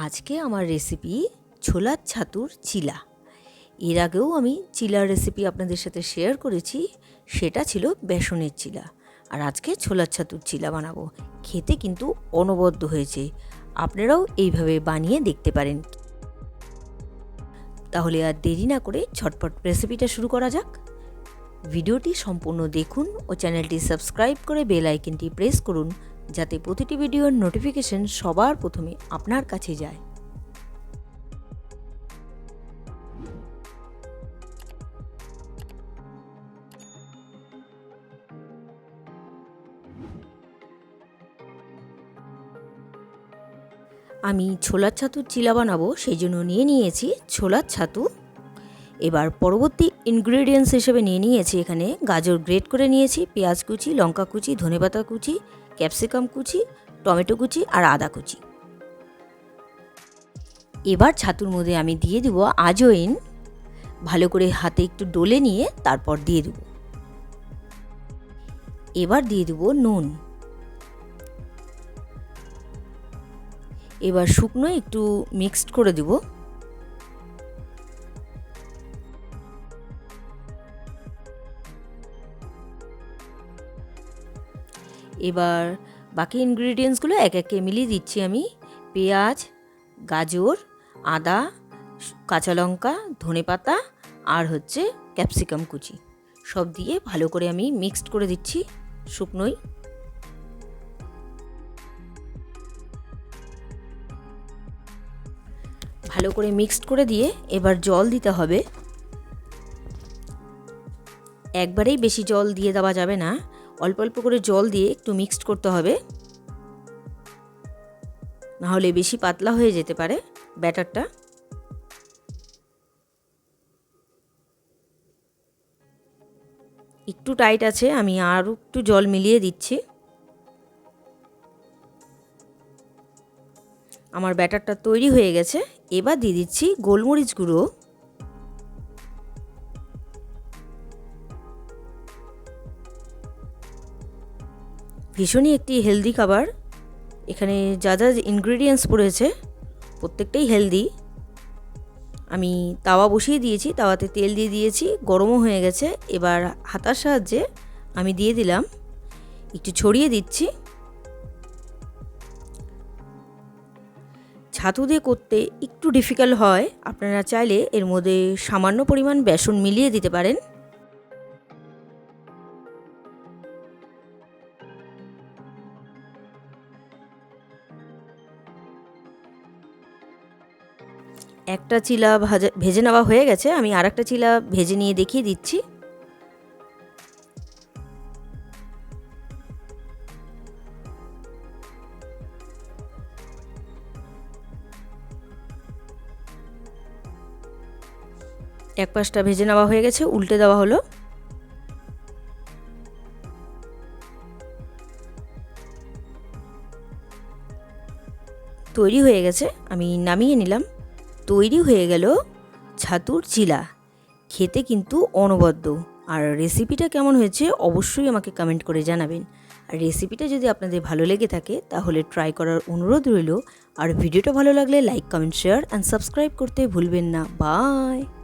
আজকে আমার রেসিপি ছোলার ছাতুর চিলা। এর আগেও আমি চিলার রেসিপি আপনাদের সাথে শেয়ার করেছি, সেটা ছিল বেসনের চিলা। আর আজকে ছোলার ছাতুর চিলা বানাবো। খেতে কিন্তু অনবদ্য হয়েছে। আপনারাও এইভাবে বানিয়ে দেখতে পারেন। তাহলে আর দেরি না করে ঝটপট রেসিপিটা শুরু করা যাক। ভিডিওটি সম্পূর্ণ দেখুন ও চ্যানেলটি সাবস্ক্রাইব করে বেল আইকনটি প্রেস করুন। যাতে প্রতিটি ভিডিওর নোটিফিকেশন সবার প্রথমে আপনার কাছে যায়। আমি ছোলার ছাতুর চিলা বানাবো, সেই জন্য নিয়ে নিয়েছি ছোলার ছাতু। এবার পরবর্তী ইনগ্রেডিয়েন্টস হিসেবে নিয়ে নিয়েছি এখানে গাজর গ্রেট করে নিয়েছি, পেঁয়াজ কুচি, লঙ্কা কুচি, ধনেপাতা কুচি ক্যাপসিকাম কুচি, টমেটো কুচি আর আদা কুচি। এবার ছাতুর মধ্যে আমি দিয়ে দেবো আজওইন ভালো করে হাতে একটু ডলে নিয়ে তারপর দিয়ে দেবো। এবার দিয়ে দেবো নুন। এবার শুকনো একটু মিক্সড করে দেবো। এবার বাকি ইনগ্রিডিয়েন্টসগুলো এক একে মিলিয়ে দিচ্ছি আমি। পেঁয়াজ, গাজর, আদা কাঁচা লঙ্কা, ধনে পাতা আর হচ্ছে ক্যাপসিকাম কুচি। সব দিয়ে ভালো করে আমি মিক্সড করে দিচ্ছি শুকনোই। ভালো করে মিক্সড করে দিয়ে এবার জল দিতে হবে। একবারেই বেশি জল দিয়ে দেওয়া যাবে না। অল্প অল্প করে জল দিয়ে একটু মিক্সড করতে হবে। নাহলে বেশি পাতলা হয়ে যেতে পারে ব্যাটারটা। একটু টাইট আছে, আমি আরও একটু জল মিলিয়ে দিচ্ছি। আমার ব্যাটারটা তৈরি হয়ে গেছে। এবার দিয়ে দিচ্ছি গোলমরিচ গুঁড়ো। ভীষণই একটি হেলদি খাবার। এখানে যা যা ইনগ্রিডিয়েন্টস পড়েছে, প্রত্যেকটাই হেলদি আমি তাওয়া বসিয়ে দিয়েছি, তাওয়াতে তেল দিয়ে দিয়েছি, গরমও হয়ে গেছে। এবার হাতার সাহায্যে আমি দিয়ে দিলাম, একটু ছড়িয়ে দিচ্ছি। ছাতু দিয়ে করতে একটু ডিফিকাল্ট হয়, আপনারা চাইলে এর মধ্যে সামান্য পরিমাণ বেসন মিলিয়ে দিতে পারেন। একটা চিলা ভাজা, ভেজে নেওয়া হয়ে গেছে, আমি আর একটা চিলা ভেজে নিয়ে দেখিয়ে দিচ্ছি। এক পাশটা ভেজে নেওয়া হয়ে গেছে, উল্টে দেওয়া হলো। তৈরি হয়ে গেছে, আমি নামিয়ে নিলাম। তৈরি হয়ে গেল ছাতুর চিলা। খেতে কিন্তু অনবদ্য। আর রেসিপিটা কেমন হয়েছে অবশ্যই আমাকে কমেন্ট করে জানাবেন। আর রেসিপিটা যদি আপনাদের ভালো লেগে থাকে, তাহলে ট্রাই করার অনুরোধ রইল। আর ভিডিওটা ভালো লাগলে like comment share and subscribe করতে ভুলবেন না। বাই